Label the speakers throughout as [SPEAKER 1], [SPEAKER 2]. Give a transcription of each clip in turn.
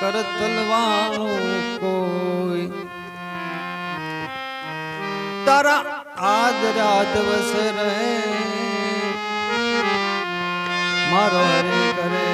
[SPEAKER 1] કરતલવાનું કોઈ. તારા આદરા દિવસ રહે મારો હરે કરે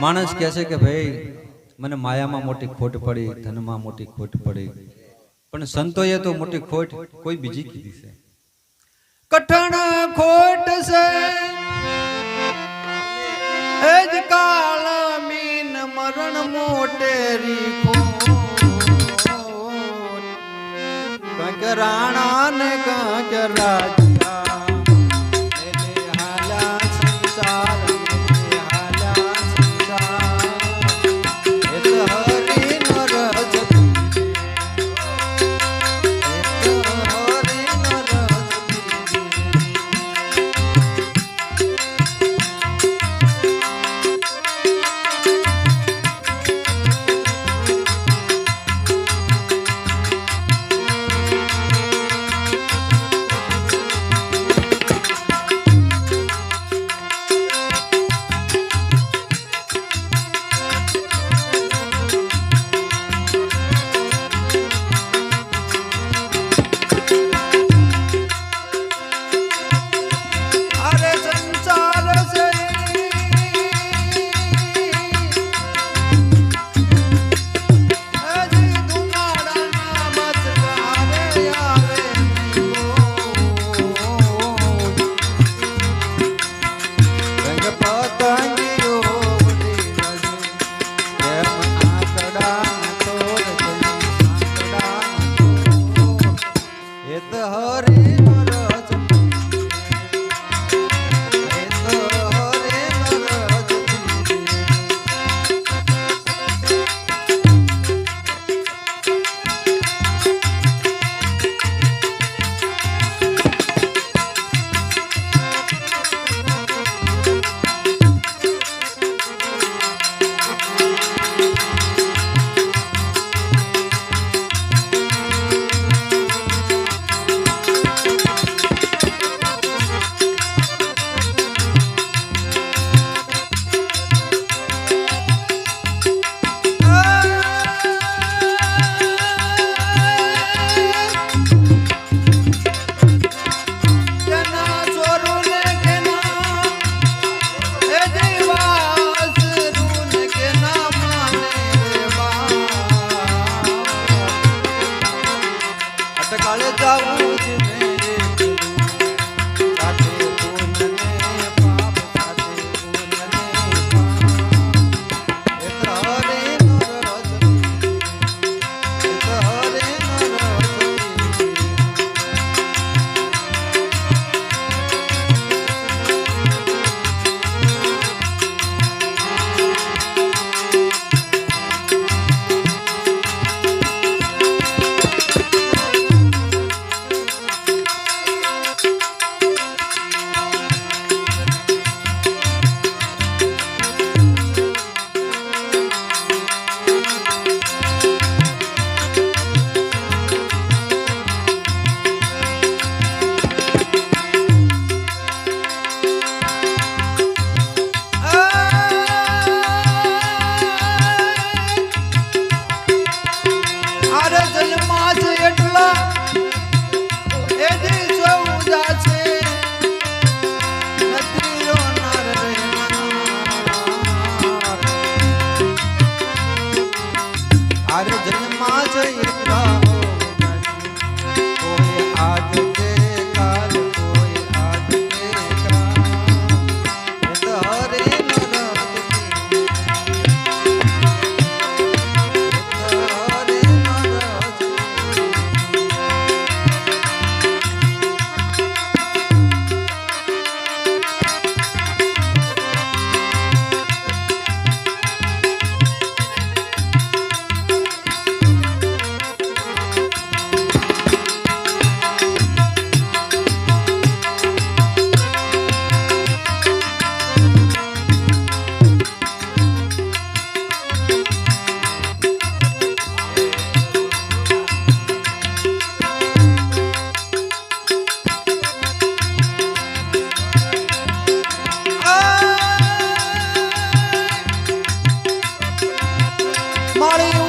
[SPEAKER 1] માણસ કહે છે કે ભાઈ, મને માયામાં મોટી ખોટ પડી, ધનમાં મોટી ખોટ પડી. પણ સંતોએ તો મોટી ખોટ કોઈ બીજી કીધી છે. કઠણ ખોટ છે. એ કાળ મીન મરણ મોટેરી ખોટ કંઈક રાણા ને કંઈક રાજા Hollywood.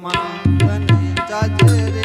[SPEAKER 1] કમા તને ચાજે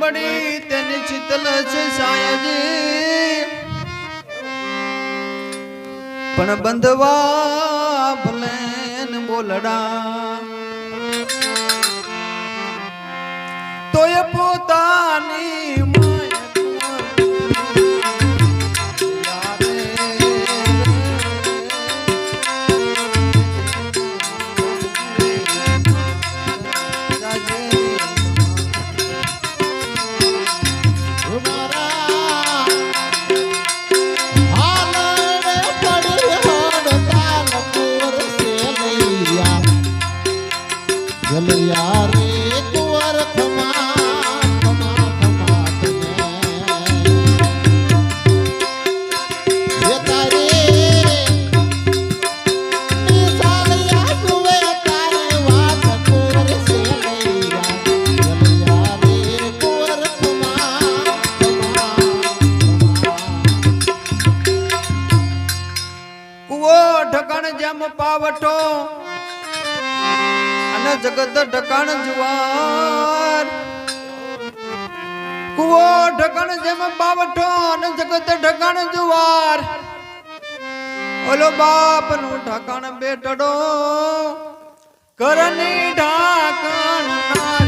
[SPEAKER 1] મળી તેની શીતલ છે સાયજી પણ બંધવા ભલે બોલડા. તોય પોતાની ઢકણ જુવાર. કુવો ઢગણ જેમ બાવઠો અને જગત ઢગણ જુવાર. ઓલો બાપનું ઢગણ બેટડો કરની ઢાકણ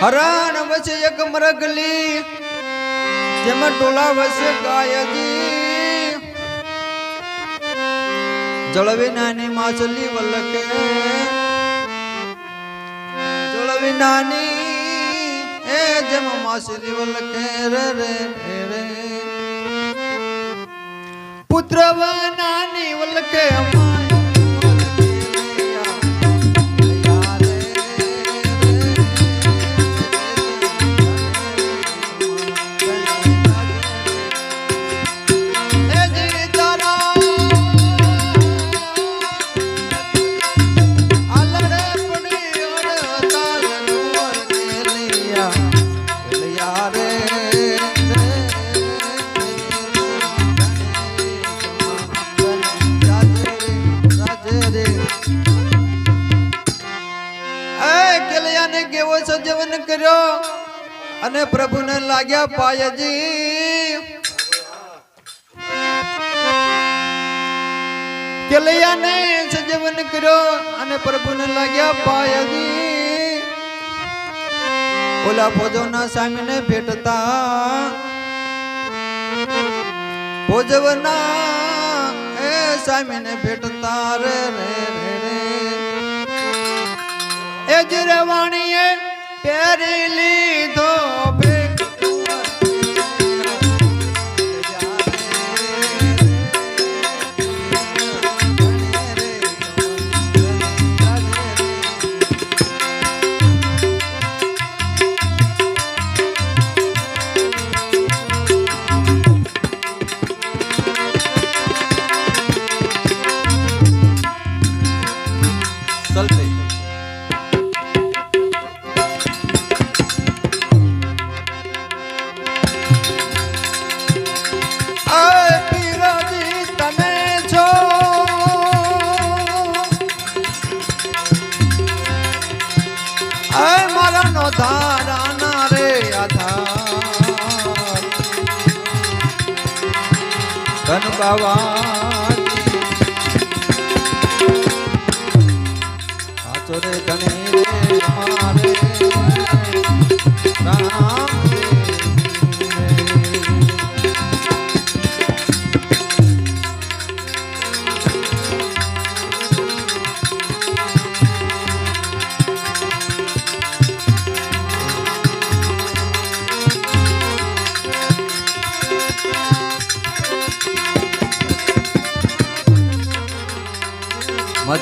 [SPEAKER 1] હરણ વચ્ચે એક મરગલી જેમાં ટોલા વચ્ચે ગાયજી જળવી નાની માછલી વલ્લકે જળવી નાની એ જેમ માછલી વલ્લકે રે રે રે પુત્ર નાની વલ્લકે કર્યો સજવન કર્યો અને પ્રભુને લાગ્યા પાયજી. કેલૈયાને સજવન કર્યો અને પ્રભુને લાગ્યા પાયજી. ઓલા ફોજોના સ્વામીને ભેટતા. ભોજવના, એ સ્વામીને ભેટતા રે રે રે. એ જ રેવાણીએ પહેરી લીધો તારા ના રે આધાર. ધન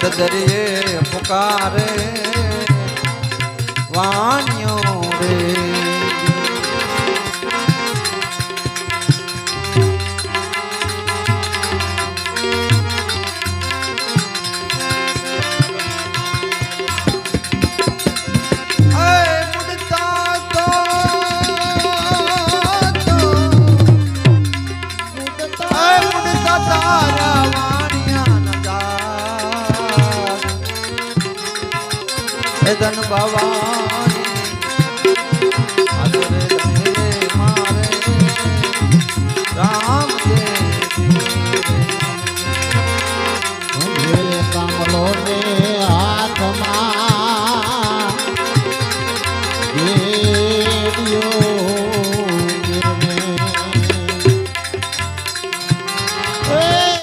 [SPEAKER 1] દરિયે પુકારે વાણ્યો રે ધન બાવા